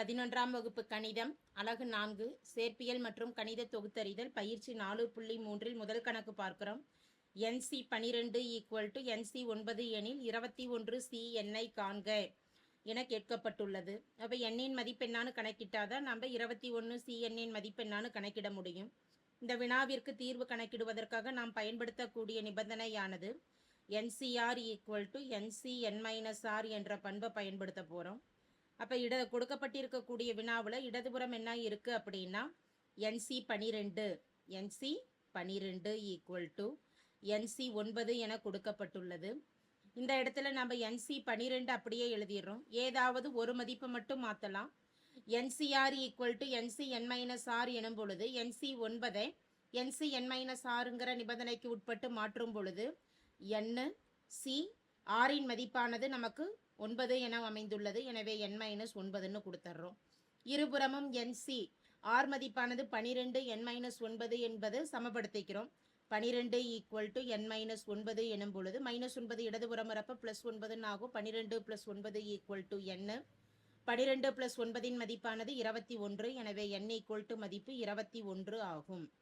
பதினொன்றாம் வகுப்பு கணிதம் அலகு நான்கு சேர்ப்பியல் மற்றும் கணித தொகுத்தறிதல் பயிற்சி நாலு புள்ளி மூன்றில் முதல் கணக்கு பார்க்கிறோம். என்சி பனிரெண்டு ஈக்குவல் டு என்சி ஒன்பது எனில் இருபத்தி ஒன்று சி எண்ணை காண்க என கேட்கப்பட்டுள்ளது. அப்போ எண்ணின் மதிப்பெண்ணான்னு கணக்கிட்டாதான் நம்ம இருபத்தி ஒன்று சி எண்ணின் மதிப்பெண்ணான்னு கணக்கிட முடியும். இந்த வினாவிற்கு தீர்வு கணக்கிடுவதற்காக நாம் பயன்படுத்தக்கூடிய நிபந்தனையானது NCR equal to NC N minus R என்ற பண்பை பயன்படுத்த போகிறோம் அப்போ இட கொடுக்கப்பட்டிருக்கக்கூடிய வினாவில் இடதுபுறம் என்ன இருக்குது அப்படின்னா என்சி பனிரெண்டு. என்சி பனிரெண்டு ஈக்குவல் டு என்சி ஒன்பது என கொடுக்கப்பட்டுள்ளது. இந்த இடத்துல நம்ம என்சி பனிரெண்டு அப்படியே எழுதிடுறோம். ஏதாவது ஒரு மதிப்பை மட்டும் மாற்றலாம் NCR equal to NC N minus R எனும் பொழுது என்சி ஒன்பதை என்சி என் மைனஸ் ஆறுங்கிற நிபந்தனைக்கு உட்பட்டு மாற்றும் பொழுது என்னு சி ஆரின் மதிப்பானது நமக்கு ஒன்பது என அமைந்துள்ளது. எனவே என் மைனஸ் ஒன்பதுன்னு கொடுத்துட்றோம் இருபுறமும் என்சி ஆர் மதிப்பானது பனிரெண்டு என் மைனஸ் ஒன்பது என்பது சமப்படுத்திக்கிறோம். பனிரெண்டு ஈக்குவல் டு என் மைனஸ் ஒன்பது எனும் பொழுது மைனஸ் ஒன்பது இடதுபுறம் வரப்போ ப்ளஸ் ஒன்பதுன்னு ஆகும். பனிரெண்டு ப்ளஸ் ஒன்பது ஈக்குவல் டு என்னு பனிரெண்டு ப்ளஸ் ஒன்பதின் மதிப்பானது இருபத்தி ஒன்று. எனவே என் ஈக்குவல் டு மதிப்பு இருபத்தி ஒன்று ஆகும்.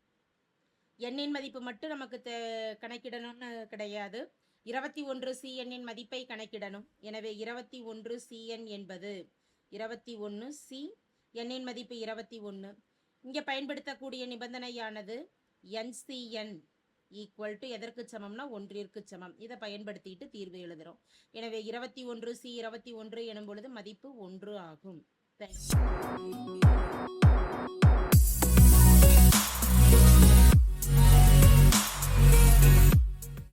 எண்ணின் மதிப்பு மட்டும் நமக்கு தே- கணக்கிடணும்னு கிடையாது. இருபத்தி ஒன்று சிஎன்னின் மதிப்பை கணக்கிடணும். எனவே இருபத்தி ஒன்று சிஎன் என்பது இருபத்தி ஒன்று சி எண்ணின் மதிப்பு இருபத்தி ஒன்று. இங்கே பயன்படுத்தக்கூடிய நிபந்தனையானது என்சிஎன் ஈக்குவல் டு எதற்கு சமம்னா ஒன்றிற்கு சமம். இதை பயன்படுத்திட்டு தீர்வு எழுதுகிறோம் எனவே இருபத்தி ஒன்று சி இருபத்தி ஒன்று எனும் பொழுது மதிப்பு ஒன்று ஆகும். தேங்க்ஸ்